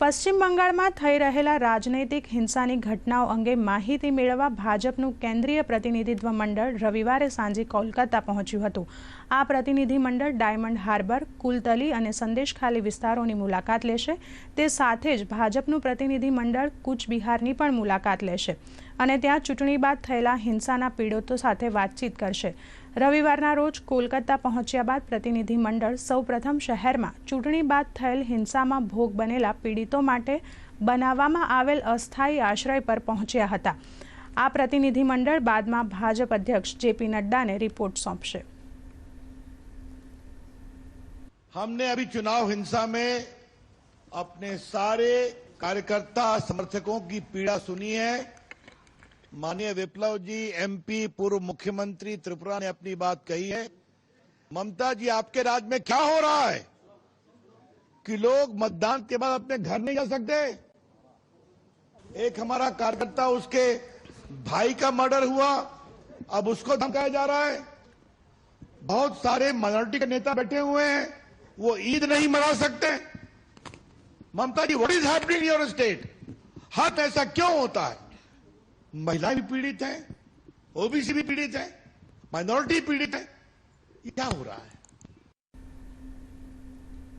પશ્ચિમ બંગાળમાં થઈ રહેલા રાજનૈતિક હિંસાની ઘટનાઓ અંગે માહિતી મેળવવા ભાજપનું કેન્દ્રીય પ્રતિનિધિત્વ મંડળ રવિવારે સાંજે કોલકાતા પહોંચ્યું હતું આ પ્રતિનિધિ મંડળ ડાયમંડ હાર્બર કુલતલી અને સંદેશખાલી વિસ્તારોની મુલાકાત લેશે તે સાથે જ ભાજપનું પ્રતિનિધિ મંડળ કૂચ પણ મુલાકાત લેશે અને ત્યાં ચુટણીબ າດ થયેલા હિંસાના પીડિતો తో સાથે વાતચીત કરશે રવિવારના રોજ કોલકાતા પહોંચ્યા બાદ પ્રતિનિધિ મંડળ સૌપ્રથમ શહેરમાં ચુટણીબ າດ થયેલ હિંસામાં ભોગ બનેલા પીડિતો માટે બનાવવામાં આવેલ અસ્થાય આશ્રય પર પહોંચ્યા હતા આ પ્રતિનિધિ મંડળ બાદમાં ભાજપ અધ્યક્ષ જેપી નડડાને રિપોર્ટ સોંપશે અમે ને અભી ચૂંટણી હિંસા મે apne sare karyakarta samarthakon ki peeda suni hai माननीय विप्लव जी एमपी पूर्व मुख्यमंत्री त्रिपुरा ने अपनी बात कही है ममता जी आपके राज्य में क्या हो रहा है कि लोग मतदान के बाद अपने घर नहीं जा सकते एक हमारा कार्यकर्ता उसके भाई का मर्डर हुआ अब उसको धमकाया जा रहा है बहुत सारे माइनॉरिटी के नेता बैठे हुए हैं वो ईद नहीं मना सकते Mamata ji what is happening your state हर ऐसा क्यों होता है महिला भी पीड़ित है ओबीसी भी पीड़ित है माइनॉरिटी पीड़ित है क्या हो रहा है